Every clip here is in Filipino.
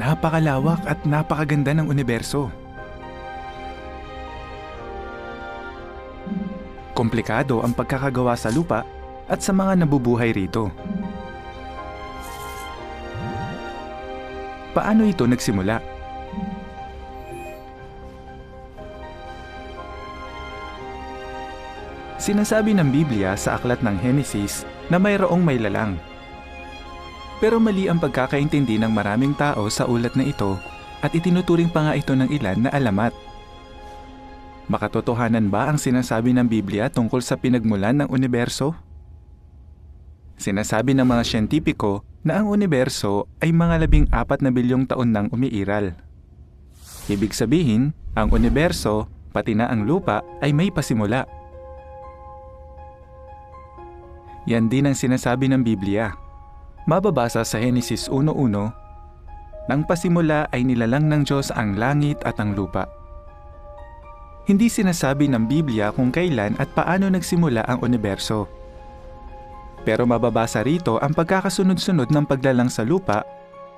Napakalawak at napakaganda ng universo. Komplikado ang pagkakagawa sa lupa at sa mga nabubuhay rito. Paano ito nagsimula? Sinasabi ng Biblia sa aklat ng Henesis na mayroong may lalang. Pero mali ang pagkakaintindi ng maraming tao sa ulat na ito at itinuturing pa nga ito ng ilan na alamat. Makatotohanan ba ang sinasabi ng Biblia tungkol sa pinagmulan ng universo? Sinasabi ng mga siyentipiko na ang universo ay mga labing apat na bilyong taon nang umiiral. Ibig sabihin, ang universo, pati na ang lupa, ay may pasimula. Yan din ang sinasabi ng Biblia. Mababasa sa Henesis 1.1, Nang pasimula ay nilalang ng Diyos ang langit at ang lupa. Hindi sinasabi ng Biblia kung kailan at paano nagsimula ang universo. Pero mababasa rito ang pagkakasunod-sunod ng paglalang sa lupa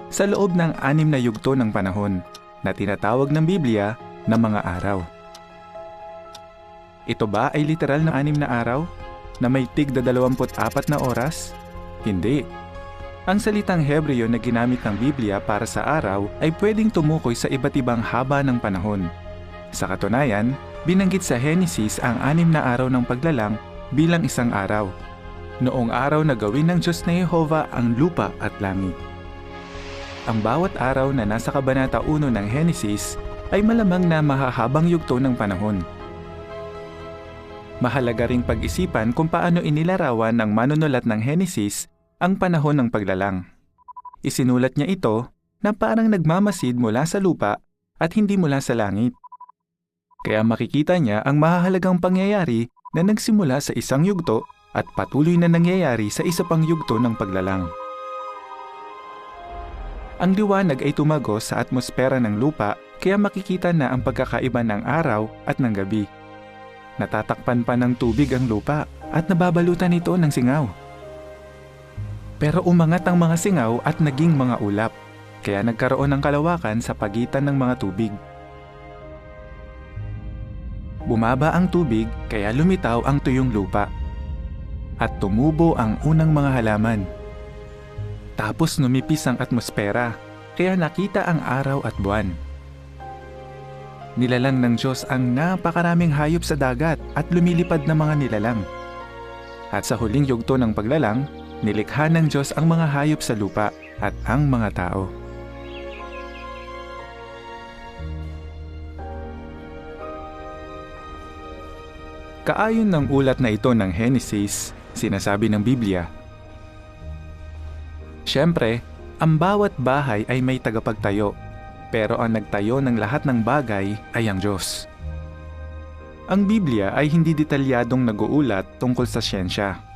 sa loob ng anim na yugto ng panahon na tinatawag ng Biblia na mga araw. Ito ba ay literal na anim na araw na may tigda 24 na oras? Hindi. Ang salitang Hebreo na ginamit ng Biblia para sa araw ay pwedeng tumukoy sa iba't ibang haba ng panahon. Sa katunayan, binanggit sa Henesis ang anim na araw ng paglalang bilang isang araw. Noong araw na gawin ng Diyos na Yehova ang lupa at langit. Ang bawat araw na nasa Kabanata 1 ng Henesis ay malamang na mahahabang yugto ng panahon. Mahalaga ring pag-isipan kung paano inilarawan ng manunulat ng Henesis ang panahon ng paglalang. Isinulat niya ito na parang nagmamasid mula sa lupa at hindi mula sa langit. Kaya makikita niya ang mahahalagang pangyayari na nagsimula sa isang yugto at patuloy na nangyayari sa isa pang yugto ng paglalang. Ang liwanag ay tumagos sa atmosfera ng lupa kaya makikita na ang pagkakaiba ng araw at ng gabi. Natatakpan pa ng tubig ang lupa at nababalutan ito ng singaw. Pero umangat ang mga singaw at naging mga ulap, kaya nagkaroon ng kalawakan sa pagitan ng mga tubig. Bumaba ang tubig kaya lumitaw ang tuyong lupa. At tumubo ang unang mga halaman. Tapos numipis ang atmosfera kaya nakita ang araw at buwan. Nilalang ng Diyos ang napakaraming hayop sa dagat at lumilipad na mga nilalang. At sa huling yugto ng paglalang, nilikha ng Diyos ang mga hayop sa lupa at ang mga tao. Kaayon ng ulat na ito ng Henesis, sinasabi ng Biblia, Siyempre, ang bawat bahay ay may tagapagtayo, pero ang nagtayo ng lahat ng bagay ay ang Diyos. Ang Biblia ay hindi detalyadong nag-uulat tungkol sa siyensya,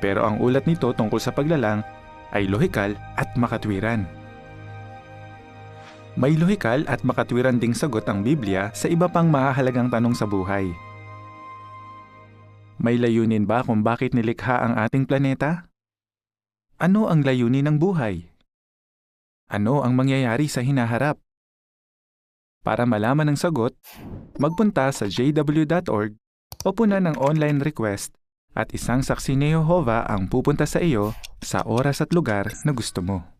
pero ang ulat nito tungkol sa paglalang ay lohikal at makatwiran. May lohikal at makatwiran ding sagot ang Biblia sa iba pang mahahalagang tanong sa buhay. May layunin ba kung bakit nilikha ang ating planeta? Ano ang layunin ng buhay? Ano ang mangyayari sa hinaharap? Para malaman ang sagot, magpunta sa jw.org o puna ng online request at isang saksi ni Jehovah ang pupunta sa iyo sa oras at lugar na gusto mo.